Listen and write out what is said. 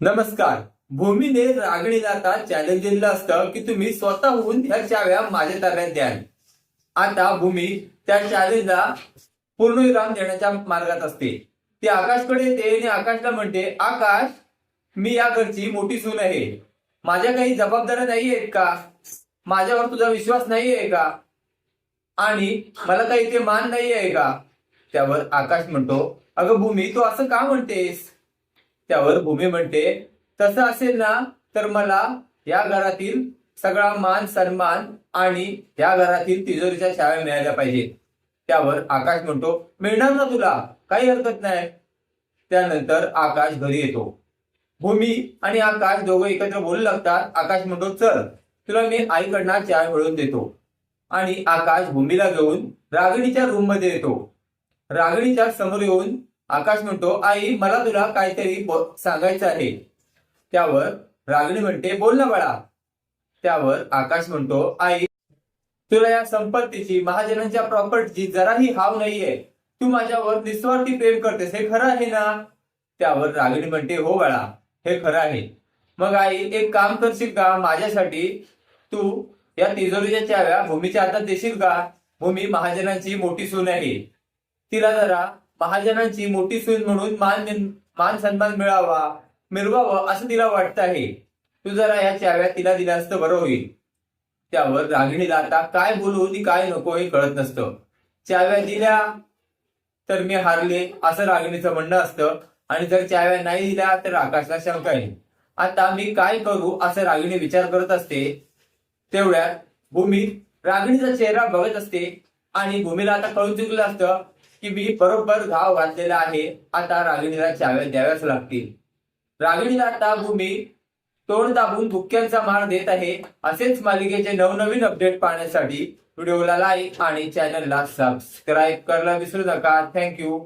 नमस्कार. भूमीने रागणीला आता चॅलेंज दिलं असतं की तुम्ही स्वतःहून ह्या चाव्या माझ्या ताब्यात द्याल. आता भूमी त्या चॅलेंजला पूर्णविराम देण्याच्या मार्गात असते. ती आकाशकडे येते आणि आकाशला म्हणते आकाश मी या घरची मोठी सून आहे. माझ्या काही जबाबदाऱ्या नाही आहेत का? माझ्यावर तुझा विश्वास नाही आहे का? आणि मला काही इथे मान नाही आहे का? त्यावर आकाश म्हणतो अगं भूमी तू असं का म्हणतेस? त्यावर भूमी म्हणते तसं असेल ना तर मला या घरातील सगळा मान सन्मान आणि या घरातील तिजोरीच्या शाळा मिळायला पाहिजेत. त्यावर आकाश म्हणतो मिळणार ना तुला? काही हरकत नाही. त्यानंतर आकाश घरी येतो. भूमी आणि आकाश दोघं एकत्र बोलू लागतात. आकाश म्हणतो चल तुला मी आईकडनं चहा मिळवून देतो. आणि आकाश भूमीला घेऊन रागणीच्या रूममध्ये येतो. रागणीच्या समोर येऊन आकाश म्हणतो आई मला तुला काहीतरी सांगायचं आहे. त्यावर रागणी म्हणते बोल ना बाळा. त्यावर आकाश म्हणतो आई तुला या संपत्तीची महाजनांच्या प्रॉपर्टीची जराही हाव नाहीये. तू माझ्यावर निस्वार्थी प्रेम करतेस हे खरं आहे ना? त्यावर रागिणी म्हणते हो बाळा हे खरं आहे. मग आई एक काम करशील का? माझ्यासाठी तू या तिजोरीच्या चाव्या भूमीच्या हातात देशील का? भूमी महाजनांची मोठी सून आहे. तिला जरा महाजनांची मोठी सून म्हणून मान मान सन्मान मिळावा मिळवावं असं तिला वाटतं आहे. तू जरा या चाव्या तिला दिल्या असतं बरं होईल. त्यावर रागिणीला आता काय बोलू ती काय नको हे कळत नसतं. चाव्या दिल्या तर मी हारले असं रागिणीचं म्हणणं असतं. आणि जर चाव्या नाही दिल्या तर आकाशला शंका येईल आता मी काय करू असं रागिणी विचार करत असते. तेवढ्यात भूमी रागिणीचा चेहरा बघत असते. आणि भूमीला आता कळून चुकलं असतं. की मी बरोबर घाव घातलेला आहे. आता रागिणीला चाव्या द्याव्याच लागतील. रागिणीला आता भूमी तोंड दाबून भुक्क्यांचा मार देत आहे. असेच मालिकेचे नवनवीन अपडेट पाहण्यासाठी व्हिडिओला लाईक आणि चॅनलला सबस्क्राईब करायला विसरू नका. थँक्यू